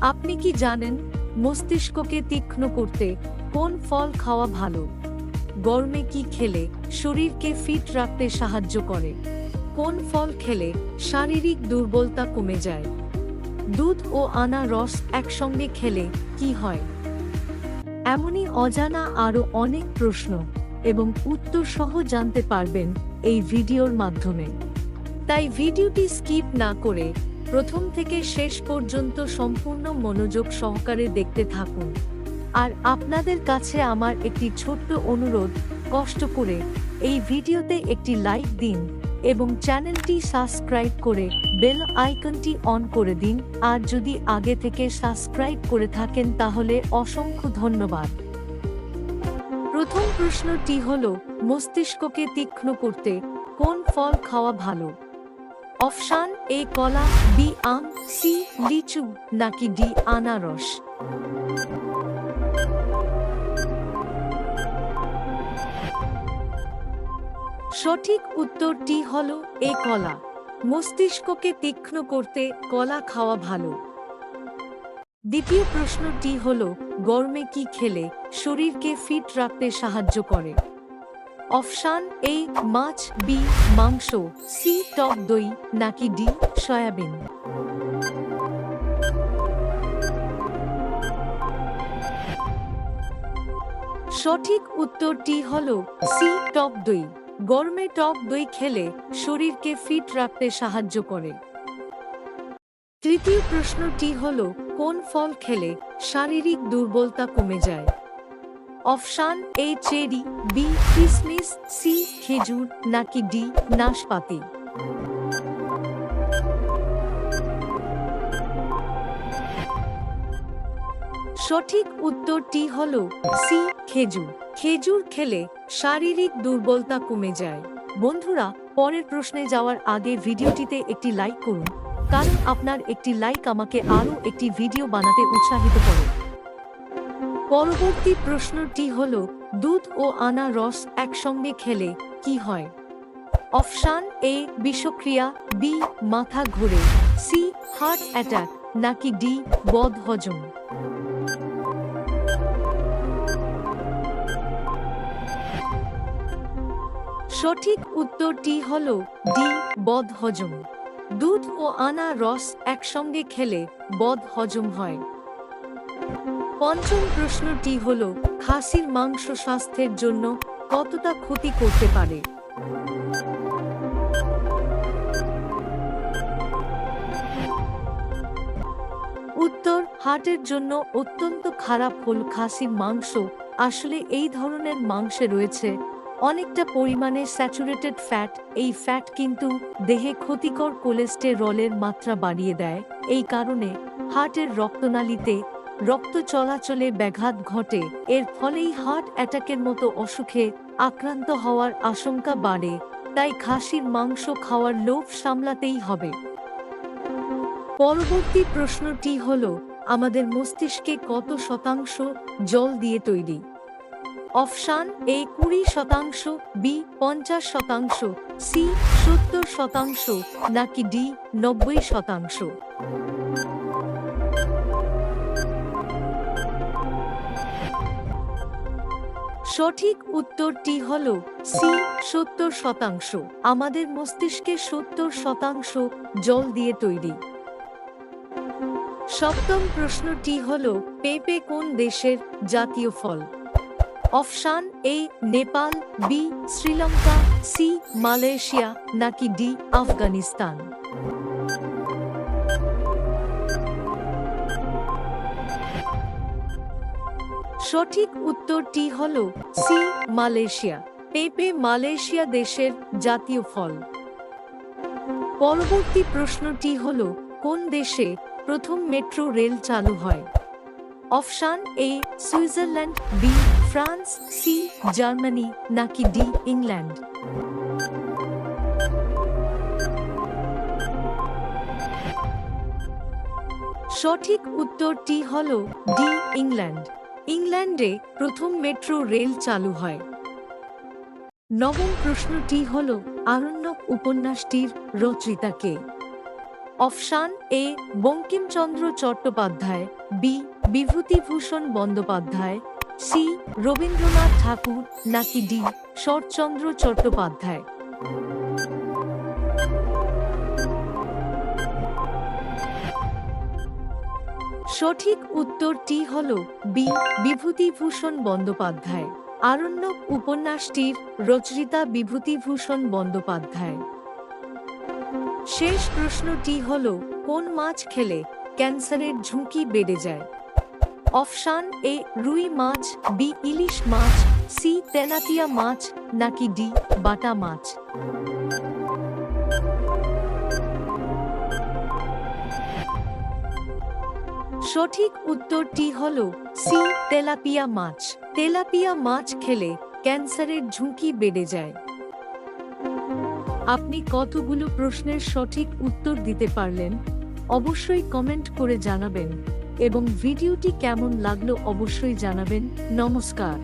আপনি কি জানেন মস্তিষ্ককে তীক্ষ্ণ করতে কোন ফল খাওয়া ভালো? গরমে কি খেলে শরীরকে ফিট রাখতে সাহায্য করে? কোন ফল খেলে শারীরিক দুর্বলতা কমে যায়? দুধ ও আনা রস একসঙ্গে খেলে কি হয়? এমনই অজানা আরও অনেক প্রশ্ন এবং উত্তর সহ জানতে পারবেন এই ভিডিওর মাধ্যমে। তাই ভিডিওটি স্কিপ না করে প্রথম থেকে শেষ পর্যন্ত সম্পূর্ণ মনোযোগ সহকারে দেখতে থাকুন। আর আপনাদের কাছে আমার একটি ছোট্ট অনুরোধ, কষ্ট করে এই ভিডিওতে একটি লাইক দিন এবং চ্যানেলটি সাবস্ক্রাইব করে বেল আইকনটি অন করে দিন। আর যদি আগে থেকে সাবস্ক্রাইব করে থাকেন তাহলে অসংখ্য ধন্যবাদ। প্রথম প্রশ্নটি হল, মস্তিষ্ককে তীক্ষ্ণ করতে কোন ফল খাওয়া ভালো? অপশান এ কলা, বি আম, সি লিচু, নাকি ডি আনারস? সঠিক উত্তরটি হল এ কলা। মস্তিষ্ককে তীক্ষ্ণ করতে কলা খাওয়া ভালো। দ্বিতীয় প্রশ্নটি হল, গরমে কি খেলে শরীরকে ফিট রাখতে সাহায্য করে? অপশান এ, মাছ, বি মাংস সি টক দই, নাকি ডি সয়াবিন? সঠিক উত্তরটি হল সি টক দই। গরমে টক দই খেলে শরীরকে ফিট রাখতে সাহায্য করে। তৃতীয় প্রশ্নটি হল, কোন ফল খেলে শারীরিক দুর্বলতা কমে যায়? অপশান এ চেরি বি, কিসমিস, সি, খেজুর, নাকি ডি, নাশপাতি। সঠিক উত্তরটি হল সি, খেজুর। খেজুর খেলে শারীরিক দুর্বলতা কমে যায়। বন্ধুরা, পরের প্রশ্নে যাওয়ার আগে ভিডিওটিতে একটি লাইক করুন। কারণ আপনার একটি লাইক আমাকে আরও একটি ভিডিও বানাতে উৎসাহিত করে। পরবর্তী প্রশ্নটি হল, দুধ ও আনা রস একসঙ্গে খেলে কি হয়? অপশান এ, বিষক্রিয়া, বি, মাথা ঘুরে, সি, হার্ট অ্যাটাক, নাকি ডি, বদ হজম। সঠিক উত্তরটি হল, ডি, বদ হজম। দুধ ও আনা রস একসঙ্গে খেলে বদ হজম হয়। পঞ্চম প্রশ্নটি হল, খাসির মাংস স্বাস্থ্যের জন্য কতটা ক্ষতি করতে পারে? উত্তর, হার্টের জন্য অত্যন্ত খারাপ হল খাসির মাংস। আসলে এই ধরনের মাংসে রয়েছে অনেকটা পরিমাণে স্যাচুরেটেড ফ্যাট। এই ফ্যাট কিন্তু দেহে ক্ষতিকর কোলেস্টেরলের মাত্রা বাড়িয়ে দেয়। এই কারণে হার্টের রক্তনালীতে রক্ত চলাচলে ব্যাঘাত ঘটে। এর ফলেই হার্ট অ্যাটাকের মতো অসুখে আক্রান্ত হওয়ার আশঙ্কা বাড়ে, তাই খাসির মাংস খাওয়ার লোভ সামলাতেই হবে। পরবর্তী প্রশ্নটি হল, আমাদের মস্তিষ্কে কত শতাংশ জল দিয়ে তৈরি? অপশান এ কুড়ি শতাংশ, বি পঞ্চাশ শতাংশ, সি সত্তর শতাংশ, নাকি ডি নব্বই শতাংশ? সঠিক উত্তরটি হল সি, সত্তর শতাংশ। আমাদের মস্তিষ্কে সত্তর শতাংশ জল দিয়ে তৈরি। সপ্তম প্রশ্নটি হল, পেঁপে কোন দেশের জাতীয় ফল? Option A, Nepal, B, Sri Lanka, C, Malaysia, নাকি ডি, আফগানিস্তান? সঠিক উত্তরটি হল সি, মালয়েশিয়া। পেঁপে মালয়েশিয়া দেশের জাতীয় ফল। পরবর্তী প্রশ্নটি হল, কোন দেশে প্রথম মেট্রো রেল চালু হয়? Option A, Switzerland, B, France, C, Germany, নাকি ডি, ইংল্যান্ড? সঠিক উত্তরটি হল ডি, ইংল্যান্ড। ইংল্যান্ডে প্রথম মেট্রো রেল চালু হয়। নবম প্রশ্নটি হল, আরণ্যক উপন্যাসটির রচয়িতা কে option A, Bankimchandra Chattopadhyay, B, Bibhutibhushan Bandyopadhyay, C, Rabindranath Thakur, নাকি ডি, শরৎচন্দ্র চট্টোপাধ্যায়? সঠিক উত্তরটি হল বি, বিভূতিভূষণ বন্দ্যোপাধ্যায়। আরণ্যক উপন্যাসটির রচয়িতা বিভূতিভূষণ বন্দ্যোপাধ্যায়। শেষ প্রশ্নটি হল, কোন মাছ খেলে ক্যান্সারের ঝুঁকি বেড়ে যায়? অপশান এ, রুই মাছ, বি, ইলিশ মাছ, সি তেনাতিয়া মাছ, নাকি ডি, বাটা মাছ? সঠিক উত্তরটি হল সি, তেলাপিয়া মাছ। তেলাপিয়া মাছ খেলে ক্যান্সারের ঝুঁকি বেড়ে যায়। আপনি কতগুলো প্রশ্নের সঠিক উত্তর দিতে পারলেন? অবশ্যই কমেন্ট করে জানাবেন এবং ভিডিওটি কেমন লাগল অবশ্যই জানাবেন। নমস্কার।